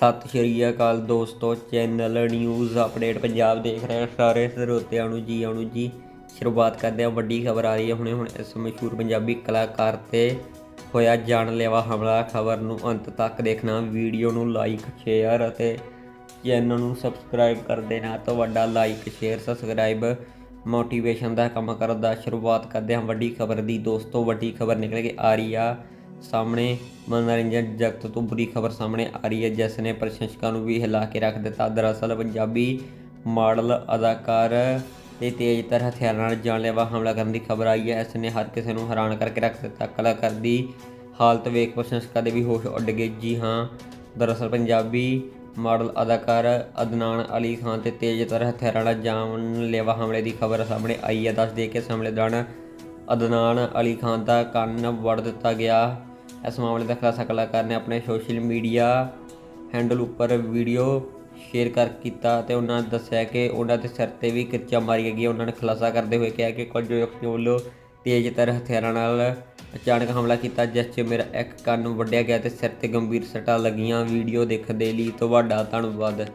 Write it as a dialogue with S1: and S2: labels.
S1: ਸਤਿ ਸ਼੍ਰੀ ਅਕਾਲ ਦੋਸਤੋ, channel news update Punjab ਦੇਖ ਰਹੇ ਸਾਰੇ ਸਰੋਤਿਆਂ ਨੂੰ ਜੀ, ਆਉਣ ਜੀ, ਸ਼ੁਰੂਆਤ ਕਰਦੇ ਹਾਂ। ਵੱਡੀ ਖਬਰ ਆ ਰਹੀ ਹੈ। ਹੁਣੇ ਹੁਣ ਇਸ ਮਸ਼ਹੂਰ ਪੰਜਾਬੀ ਕਲਾਕਾਰ ਤੇ ਹੋਇਆ ਜਾਨਲੇਵਾ ਹਮਲਾ। ਖਬਰ ਨੂੰ ਅੰਤ ਤੱਕ ਦੇਖਣਾ, ਵੀਡੀਓ ਨੂੰ ਲਾਈਕ ਸ਼ੇਅਰ ਅਤੇ ਚੈਨਲ ਨੂੰ ਸਬਸਕ੍ਰਾਈਬ ਕਰ ਦੇਣਾ। ਤੁਹਾਡਾ ਲਾਈਕ ਸ਼ੇਅਰ ਸਬਸਕ੍ਰਾਈਬ ਮੋਟੀਵੇਸ਼ਨ ਦਾ ਕੰਮ ਕਰਨ ਦਾ ਸ਼ੁਰੂਆਤ ਕਰਦੇ ਹਾਂ। ਵੱਡੀ ਖਬਰ ਦੀ ਦੋਸਤੋ, ਵੱਡੀ ਖਬਰ ਨਿਕਲ ਕੇ ਆ ਰਹੀ ਆ। ਸਾਹਮਣੇ ਮਨੋਰੰਜਨ ਜਗਤ ਤੋਂ ਬੁਰੀ ਖਬਰ ਸਾਹਮਣੇ ਆ ਰਹੀ ਹੈ, ਜਿਸ ਨੇ ਪ੍ਰਸ਼ੰਸਕਾਂ ਨੂੰ ਵੀ ਹਿਲਾ ਕੇ ਰੱਖ ਦਿੱਤਾ। ਦਰਅਸਲ ਪੰਜਾਬੀ ਮਾਡਲ ਅਦਾਕਾਰ ਤੇ ਤੇਜ਼ਤਰ ਹਥਿਆਰਾਂ ਨਾਲ ਜਾਨਲੇਵਾ ਹਮਲਾ ਕਰਨ ਦੀ ਖਬਰ ਆਈ ਹੈ। ਇਸ ਨੇ ਹਰ ਕਿਸੇ ਨੂੰ ਹੈਰਾਨ ਕਰਕੇ ਰੱਖ ਦਿੱਤਾ। ਕਲਾਕਾਰ ਦੀ ਹਾਲਤ ਵੇਖ ਪ੍ਰਸ਼ੰਸਕਾਂ ਦੇ ਵੀ ਹੋਸ਼ ਉੱਡ ਗਏ। ਜੀ ਹਾਂ, ਦਰਅਸਲ ਪੰਜਾਬੀ ਮਾਡਲ ਅਦਾਕਾਰ ਅਦਨਾਨ ਅਲੀ ਖਾਨ ਤੇ ਤੇਜ਼ਤਰ ਹਥਿਆਰਾਂ ਨਾਲ ਜਾਨਲੇਵਾ ਹਮਲੇ ਦੀ ਖਬਰ ਸਾਹਮਣੇ ਆਈ ਹੈ। ਦੱਸ ਦੇ ਕਿ ਇਸ ਹਮਲੇ ਦੌਰਾਨ ਅਦਨਾਨ ਅਲੀ ਖਾਨ ਦਾ ਕੰਨ ਵੜ ਦਿੱਤਾ ਗਿਆ। ਇਸ ਮਾਮਲੇ ਦਾ ਖੁਲਾਸਾ ਕਲਾਕਾਰ ਨੇ ਆਪਣੇ ਸੋਸ਼ਲ ਮੀਡੀਆ ਹੈਂਡਲ ਉੱਪਰ ਵੀਡੀਓ ਸ਼ੇਅਰ ਕਰ ਕੀਤਾ ਤੇ ਉਹਨਾਂ ਨੇ ਦੱਸਿਆ ਕਿ ਉਹਨਾਂ ਦੇ ਸਿਰ ਤੇ ਵੀ ਕਿਰਚਾ ਮਾਰੀ ਗਈ ਉਹਨਾਂ ਨੇ ਖੁਲਾਸਾ ਕਰਦੇ ਹੋਏ ਕਿਹਾ ਕਿ ਕੁਝ ਵਿਅਕਤੀਆਂ ਵੱਲੋਂ ਤੇਜ਼ਤਰ ਹਥਿਆਰਾਂ ਨਾਲ ਅਚਾਨਕ ਹਮਲਾ ਕੀਤਾ, ਜਿਸ 'ਚ ਮੇਰਾ ਇੱਕ ਕੰਨ ਵੱਢਿਆ ਗਿਆ ਤੇ ਸਿਰ ਤੇ ਗੰਭੀਰ ਸੱਟਾਂ ਲੱਗੀਆਂ। ਵੀਡੀਓ ਦੇਖਣ ਦੇ ਲਈ ਤੁਹਾਡਾ ਧੰਨਵਾਦ।